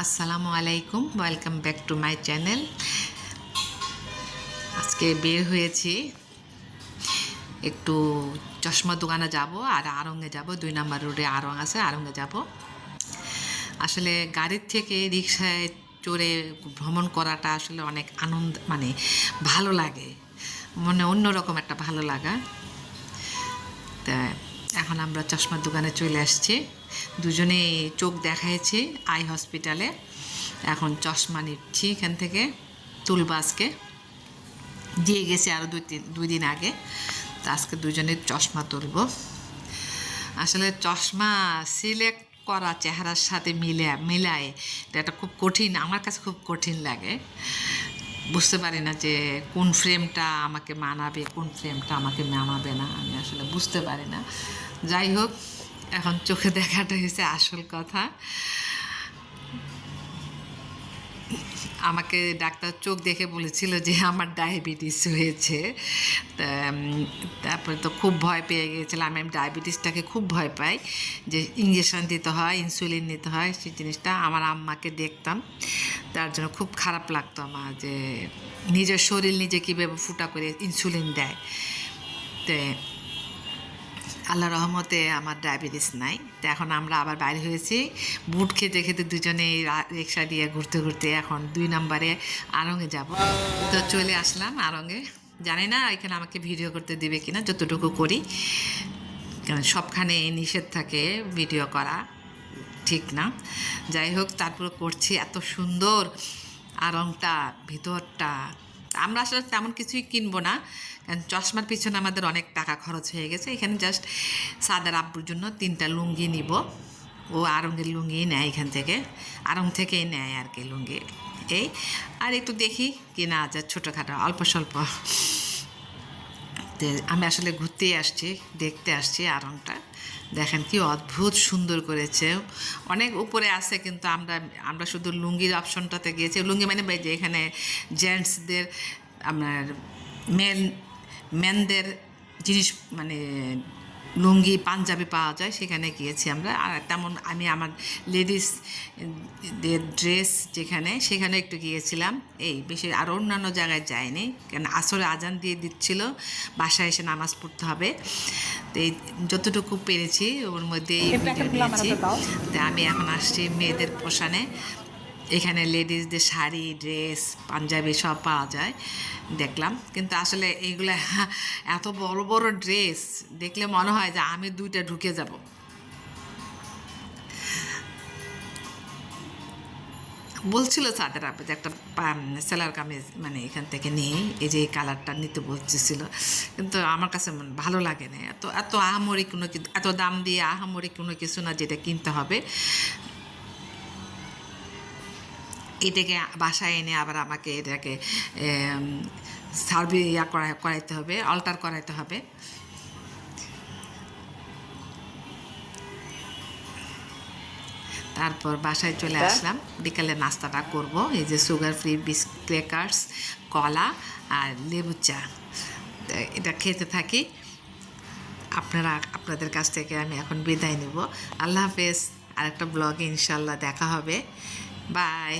আসসালামু আলাইকুম welcome back to my channel আজকে বের হয়েছি, একটু চশমা দোকানে যাব আর আরঙে যাব, দুই নাম্বার রোডে আরং আছে আরঙে যাব। আসলে গাড়ির থেকে রিক্সায় চড়ে ভ্রমণ করাটা আসলে অনেক আনন্দ মানে ভালো লাগে। মনে অন্যরকম একটা ভালো লাগা। তা এখন আমরা চশমার দোকানে চলে আসছি। দুজনে চোখ দেখাইছি আই হসপিটালে। এখন চশমা নিচ্ছি এখান থেকে, তুলবাসকে। দিয়ে গেছে আরও দুই তিন দুই দিন আগে। তো আজকে দুজনে চশমা তুলব। আসলে চশমা সিলেক্ট করা চেহারার সাথে মিলে মিলায়। এটা খুব কঠিন আমার কাছে খুব কঠিন লাগে। বুঝতে পারি না যে কোন ফ্রেমটা আমাকে মানাবে, কোন ফ্রেমটা আমাকে মানাবে না, আমি আসলে বুঝতে পারি না। যাই হোক, এখন চোখে দেখাটা হয়েছে আসল কথা। আমাকে ডাক্তার চোখ দেখে বলেছিল যে আমার ডায়াবেটিস হয়েছে। তারপরে তো খুব ভয় পেয়ে গিয়েছিলাম। আমি ডায়াবেটিসটাকে খুব ভয় পাই, যে ইঞ্জেকশন দিতে হয় ইনসুলিন নিতে হয় সেই জিনিসটা আমার আম্মাকে দেখতাম। তার জন্য খুব খারাপ লাগতো আমার যে, নিজের শরীর নিজে কীভাবে ফুটা করে ইনসুলিন দেয়। তো আল্লাহ রহমতে আমার ডায়াবেটিস নাই। তো এখন আমরা আবার বাইরে হয়েছি। বুট খেতে খেতে দুজনে রিক্সা দিয়ে ঘুরতে ঘুরতে এখন দুই নম্বরে আরঙে যাব। তো চলে আসলাম আরঙে। জানি না এখানে আমাকে ভিডিও করতে দিবে কিনা, যতটুকু করি। কারণ সবখানে নিষেধ থাকে ভিডিও করা, ঠিক না? যাই হোক, তারপর করছি এত সুন্দর আরংটা ভিতরটা। আমরা আসলে তেমন কিছুই কিনবো না। কারণ চশমার পিছনে আমাদের অনেক টাকা খরচ হয়ে গেছে। এখানে জাস্ট সাদার আব্বুর জন্য তিনটা লুঙ্গি নিব। ও আরঙ্গের লুঙ্গি নেয় এখান থেকে। আরং থেকেই নেয় আর কি লুঙ্গি। এই, আর একটু দেখি কিনা যায় ছোটোখাটো, অল্প স্বল্প। আমি আসলে ঘুরতেই আসছি, দেখতে আসছি আরংটা। দেখেন কি অদ্ভুত সুন্দর করেছে। অনেক উপরে আছে কিন্তু আমরা আমরা শুধু লুঙ্গির অপশনটাতে গিয়েছি। লুঙ্গি মানে যে এখানে জেন্টসদের আপনার মেন মেনদের জিনিস মানে লুঙ্গি পাঞ্জাবি পাওয়া যায় সেখানে গিয়েছি আমরা। আর তেমন আমি আমার লেডিস ড্রেস যেখানে সেখানে একটু গিয়েছিলাম। এই বেশি আর অন্যান্য জায়গায় যাইনি কেন আসরে আজান দিয়ে দিচ্ছিল বাসায় এসে নামাজ পড়তে হবে। তো এই যতটুকু পেরেছি ওর মধ্যে এই ভিডিও নিয়েছি। তো আমি এখন আসছি মেয়েদের পোশানে এখানে লেডিসদের শাড়ি, ড্রেস, পাঞ্জাবি সব পাওয়া যায়, দেখলাম। কিন্তু আসলে এইগুলো এত বড় বড় ড্রেস, দেখলে মনে হয় যে আমি দুইটা ঢুকে যাব। বলছিল সাদের আপু যে একটা সেলার কামিজ মানে এখান থেকে নিয়ে এই যে এই কালারটা নিতে বলছিল কিন্তু আমার কাছে ভালো লাগে না। এত এত আহামরি কোনো এত দাম দিয়ে আহামরি কোনো কিছু না যেটা কিনতে হবে। এটাকে বাসায় এনে আবার আমাকে এটাকে সার্ভে ইয়া করা করাইতে হবে অল্টার করাইতে হবে। তারপর বাসায় চলে আসলাম। বিকালে নাস্তাটা করব। এই যে সুগার ফ্রি বিস্ক ক্রেকার্স কলা আর লেবু চা। এটা খেতে থাকি। আপনারা আপনাদের কাছ থেকে আমি এখন বিদায় নেব। আল্লাহ হাফেজ। আর একটা ব্লগে ইনশাল্লাহ দেখা হবে। বাই